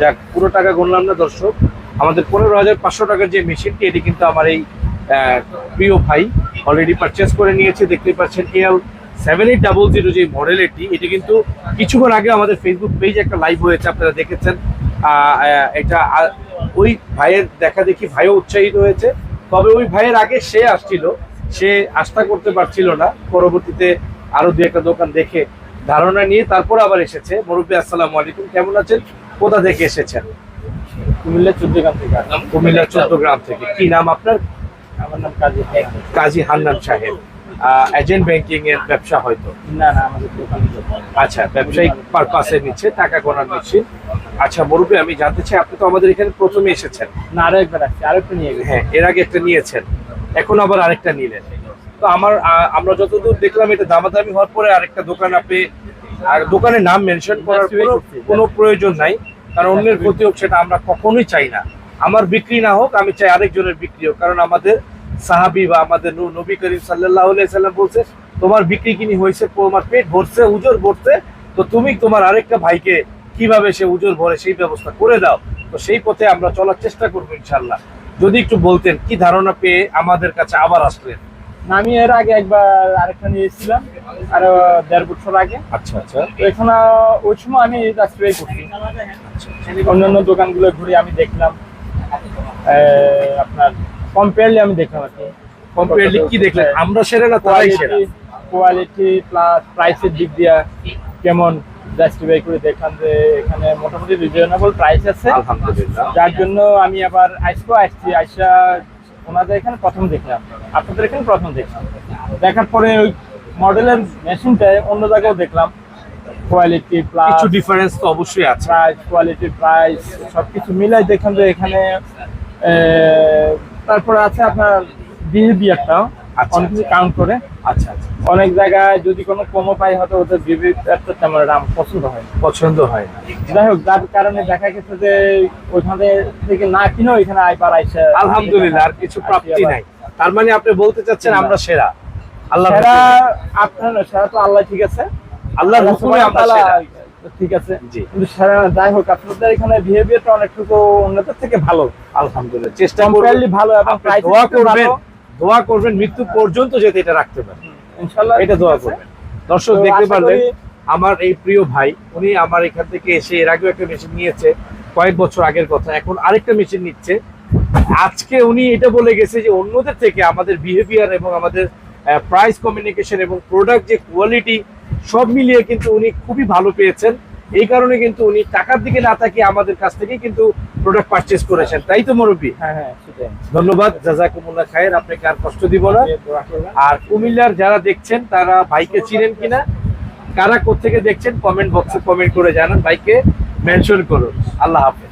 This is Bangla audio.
যাক, পুরো টাকা গুনলাম না দর্শক। আমাদের পনেরো হাজার পাঁচশো টাকার যে মেশিনটি, এটি কিন্তু আমার এই প্রিয় ভাই অলরেডি পারচেস করে নিয়েছে। দেখতে পাচ্ছেন, L seven eight double zero যে মডেল এটি এটি কিন্তু কিছুক্ষণ আগে আমাদের ফেসবুক পেজে একটা লাইভ হয়েছে, আপনারা দেখেছেন। এটা ওই ভাইয়ের দেখা দেখি ভাইও উৎসাহিত হয়েছে। তবে ওই ভাইয়ের আগে সে আসছিল, সে আস্থা করতে পারছিল না। পরবর্তীতে আরও দু একটা দোকান দেখে ধারণা নিয়ে তারপর আবার এসেছে। মুরব্বী আসসালামু আলাইকুম কেমন আছেন? কোথা থেকে এসেছেন? কুমিল্লা চোদ্দ গ্রাম থেকে কুমিল্লা চট্টগ্রাম থেকে। কি নাম আপনার? আমার নাম কাজী কাজী হান্নান সাহেব। এজেন্ট ব্যাংকিং এর ব্যবসা হয়তো? না না আমাদের আচ্ছা ব্যবসায়িক পারপাসে নিচ্ছে টাকা গোনার মেশিন আচ্ছা মুরব্বী আমি জানতে চাই আপনি তো আমাদের এখানে প্রথমে এসেছেন। না আরও একবার আসছি আরও নিয়ে হ্যাঁ এর আগে একটা নিয়েছেন। এখন আবার আরেকটা নিলেন। তো আমার আমরা যতদূর দেখলাম এটা দামাদামি হওয়ার পরে আরেকটা দোকান আপনি আর দোকানের নাম মেনশন করার কোনো প্রয়োজন নাই। কারণ অন্যের ক্ষতি হোক সেটা আমরা কখনোই চাই না। আমার বিক্রি না হোক আমি চাই আরেকজনের বিক্রি হোক। কারণ আমাদের সাহাবি বা আমাদের নবী করিম সাল্লাহ সাল্লাম বলছে তোমার বিক্রি কিনি হয়েছে তোমার পেট ভরছে উজোর ভরছে তো তুমি তোমার আরেকটা ভাইকে কীভাবে সে উজোর ভরে সেই ব্যবস্থা করে দাও? তো সেই পথে আমরা চলার চেষ্টা করব ইনশাল্লাহ যদি একটু বলতেন কি ধারণা পেয়ে আমাদের কাছে আবার আসলেন? আমি এর আগে একবার আরেকটা নিয়েছিলাম আরও দেড় বছর আগে। আচ্ছা আচ্ছা। তো এখানে ওই সময় আমি যাত্রাই করছি। অন্যান্য দোকানগুলো ঘুরে আমি দেখলাম। আপনার কম্পেয়ারলি আমি দেখলাম আর কি। কম্পারেটলি কি দেখলেন? আমরা সেরা না তারাই সেরা। কোয়ালিটি প্লাস প্রাইসের দিক দিয়া কেমন জাস্টিফাই করে দেখলাম যে এখানে মোটামুটি রিজনেবল প্রাইস আছে। আলহামদুলিল্লাহ। যার জন্য আমি আবার আজকেও আসছি আইসা ওনাদের এখানে প্রথম দেখলাম। আপনাদের এখানে প্রথম দেখলাম। দেখার পরে ওই মডেলের মেশিনটা অন্য জায়গাও দেখলাম। কোয়ালিটি প্লাস কিছু ডিফারেন্স তো অবশ্যই আছে। প্রাইস কোয়ালিটি প্রাইস সবকিছু মিলাই দেখলাম যে এখানে তারপরে আছে আপনার বিহেভিয়ারটাও অনেক কিছু কাউন্ট করে। আচ্ছা আচ্ছা। অনেক জায়গায় যদি কোনো কমও পাই হয়তো ওদের তেমন পছন্দ হয় পছন্দ হয় না। যাই হোক যার কারণে দেখা গেছে যে ওইখানে থেকে না কিনেও এখানে আইবার আইসা আলহামদুলিল্লাহ আর কিছু প্রাপ্তি নাই। তার মানে আপনি বলতে চাচ্ছেন আমরা সেরা। আল্লাহ সেরা আপনার সেরা তো আল্লাহ ঠিক আছে। আল্লাহর হুকুমে আমরা সেরা। ঠিক আছে। কিন্তু সেরা যাই হোক আপনাদের এখানে বিহেভিয়ারটা অনেকটুকু অন্যদের থেকে ভালো। আলহামদুলিল্লাহ চেষ্টা করবেন ভালো এবং দোয়া করবেন। দোয়া করবেন মৃত্যু পর্যন্ত যাতে এটা রাখতে পারেন ইনশাআল্লাহ এটা দোয়া করবেন। দর্শক দেখতে পারলেন আমার এই প্রিয় ভাই উনি আমার এখান থেকে এসে এর আগেও একটা মেশিন নিয়েছে কয়েক বছর আগের কথা এখন আরেকটা মেশিন নিচ্ছে। আজকে উনি এটা বলে গেছে যে অন্যদের থেকে আমাদের বিহেভিয়ার এবং আমাদের প্রাইস কমিউনিকেশন এবং প্রোডাক্ট যে কোয়ালিটি সব মিলিয়ে কিন্তু উনি খুবই ভালো পেয়েছেন। এই কারণে কিন্তু উনি টাকার দিকে না তাকিয়ে আমাদের কাছ থেকে কিন্তু প্রোডাক্ট পারচেস করেছেন। তাই তো মুরব্বী? হ্যাঁ হ্যাঁ ধন্যবাদ। জাজাকুমুল্লাহ খায়ের আপনাকে আর কষ্ট দিব না। আর কুমিল্লার যারা দেখছেন তারা ভাইকে চিনেন কিনা? কারা কোথেকে দেখছেন কমেন্ট বক্সে কমেন্ট করে জানান ভাইকে মেনশন করুন। আল্লাহ হাফেজ।